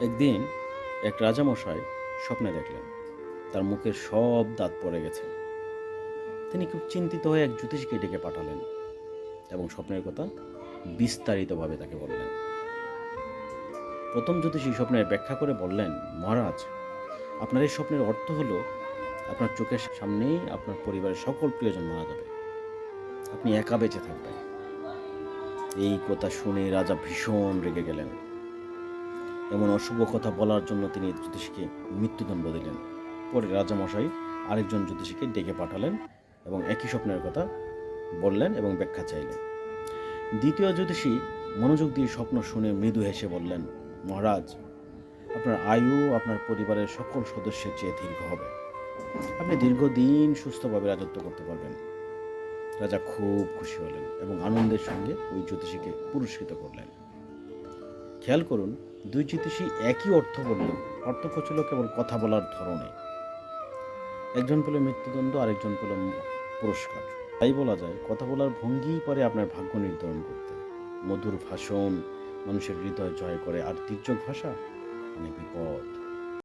একদিন এক রাজামশাই স্বপ্নে দেখলেন, তার মুখের সব দাঁত পড়ে গেছে। তিনি খুব চিন্তিত হয়ে এক জ্যোতিষীকে ডেকে পাঠালেন এবং স্বপ্নের কথা বিস্তারিতভাবে তাকে বললেন। প্রথম জ্যোতিষী স্বপ্নের ব্যাখ্যা করে বললেন, মহারাজ, আপনার এই স্বপ্নের অর্থ হলো, আপনার চোখের সামনেই আপনার পরিবারের সকল প্রিয়জন মারা যাবে। আপনি একা বেঁচে থাকবেন। এই কথা শুনে রাজা ভীষণ রেগে গেলেন। এমন অশুভ কথা বলার জন্য তিনি জ্যোতিষীকে মৃত্যুদণ্ড দিলেন। পরে রাজামশাই আরেকজন জ্যোতিষীকে ডেকে পাঠালেন এবং একই স্বপ্নের কথা বললেন এবং ব্যাখ্যা চাইলেন। দ্বিতীয় জ্যোতিষী মনোযোগ দিয়ে স্বপ্ন শুনে মৃদু হেসে বললেন, মহারাজ, আপনার আয়ু, আপনার পরিবারের সকল সদস্যের চেয়ে দীর্ঘ হবে। আপনি দীর্ঘদিন সুস্থভাবে রাজত্ব করতে পারবেন। রাজা খুব খুশি হলেন এবং আনন্দের সঙ্গে ওই জ্যোতিষীকে পুরস্কৃত করলেন। খেয়াল করুন দুই জ্যোতিষী একই অর্থ বললেন অর্থ ছিল কেবল কথা বলার ধরনে। একজন পেল মৃত্যুদণ্ড, আরেকজন পেল পুরস্কার। তাই বলা যায়, কথা বলার ভঙ্গিই পারে আপনার ভাগ্য নির্ধারণ করতে। মধুর ভাষণ, মানুষের হৃদয় জয় করে। আর তীর্যক ভাষা মানে বিপদ।